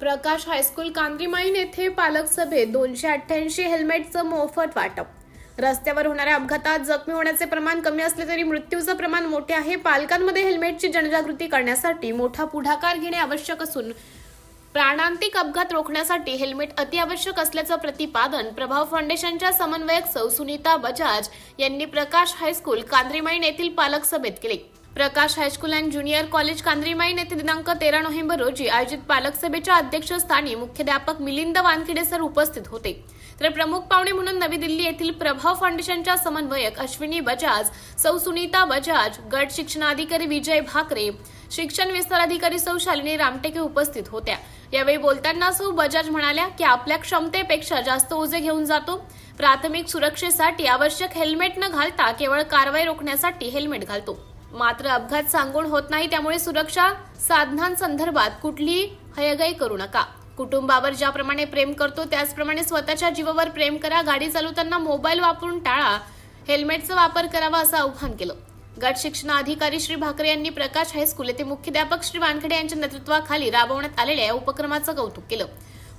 प्रकाश high school कांद्रीमाईन येथे पालक सभेत दोनशे अठ्ठ्याऐंशी हेल्मेटचं मोफत वाटप. रस्त्यावर होणाऱ्या अपघातात जखमी होण्याचे प्रमाण कमी असले तरी मृत्यूचं प्रमाण मोठे आहे. पालकांमध्ये हेल्मेटची जनजागृती करण्यासाठी मोठा पुढाकार घेणे आवश्यक असून प्राणांतिक अपघात रोखण्यासाठी हेल्मेट अतिआवश्यक असल्याचं प्रतिपादन प्रभाव फाउंडेशनच्या समन्वयक सौ सुनीता बजाज यांनी प्रकाश हायस्कूल कांद्रीमाईन येथील पालक सभेत केले. Prakash high school and junior college कांद्रीमाईन येथे दिनांक तेरा नोव्हेंबर रोजी आयोजित पालक सभेच्या अध्यक्षस्थानी मुख्याध्यापक मिलिंद वानखेडे सर उपस्थित होते. तर प्रमुख पाहुणे म्हणून नवी दिल्ली येथील प्रभाव फाउंडेशनच्या समन्वयक अश्विनी बजाज सौ सुनीता बजाज गट शिक्षणाधिकारी विजय भाकरे शिक्षण विस्तार अधिकारी सौ शालिनी रामटेके उपस्थित होत्या. यावेळी बोलताना सौ बजाज म्हणाल्या की आपल्या क्षमतेपेक्षा जास्त ओझे घेऊन जातो. प्राथमिक सुरक्षेसाठी आवश्यक हेल्मेट न घालता केवळ कारवाई रोखण्यासाठी हेल्मेट घालतो. मात्र अपघात सांगून होत नाही त्यामुळे सुरक्षा साधनांसंदर्भात कुठलीही हयगय करू नका. कुटुंबावर ज्याप्रमाणे प्रेम करतो त्याचप्रमाणे स्वतःच्या जीवावर प्रेम करा. गाडी चालवताना मोबाईल वापरून टाळा. हेल्मेटचा वापर करावा असं आव्हान केलं. गट शिक्षणाधिकारी श्री भाकरे यांनी प्रकाश हायस्कूल येथे मुख्याध्यापक श्री वानखेडे यांच्या नेतृत्वाखाली राबवण्यात आलेल्या या उपक्रमाचं कौतुक केलं.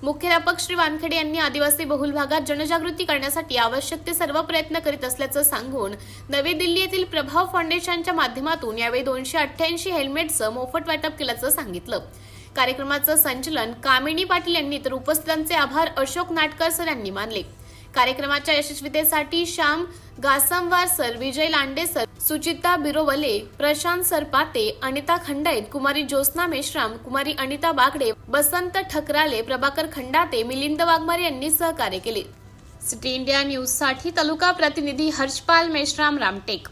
मुख्याध्यापक श्री वानखेडे यांनी आदिवासी बहुल भागात जनजागृती करण्यासाठी आवश्यक ते सर्व प्रयत्न करीत असल्याचं सांगून नवी दिल्ली येथील प्रभाव फाउंडेशनच्या माध्यमातून यावेळी दोनशे अठ्ठ्याऐंशी हेल्मेटचं मोफत वाटप केल्याचं सांगितलं. कार्यक्रमाचं संचलन कामिनी पाटील यांनी तर उपस्थितांचे आभार अशोक नाटकर सर यांनी मानले. कार्यक्रमाच्या यशस्वीतेसाठी श्याम गासमवार सर विजय लांडे सर सुचिता बिरोवले प्रशांत सरपाते अनिता खंडाईत कुमारी ज्योत्ना मेश्राम कुमारी अनिता बागडे बसंत ठकराले प्रभाकर खंडाते मिलिंद वाघमारे यांनी सहकार्य केले. सिटी इंडिया न्यूजसाठी तालुका प्रतिनिधी हर्षपाल मेश्राम रामटेक.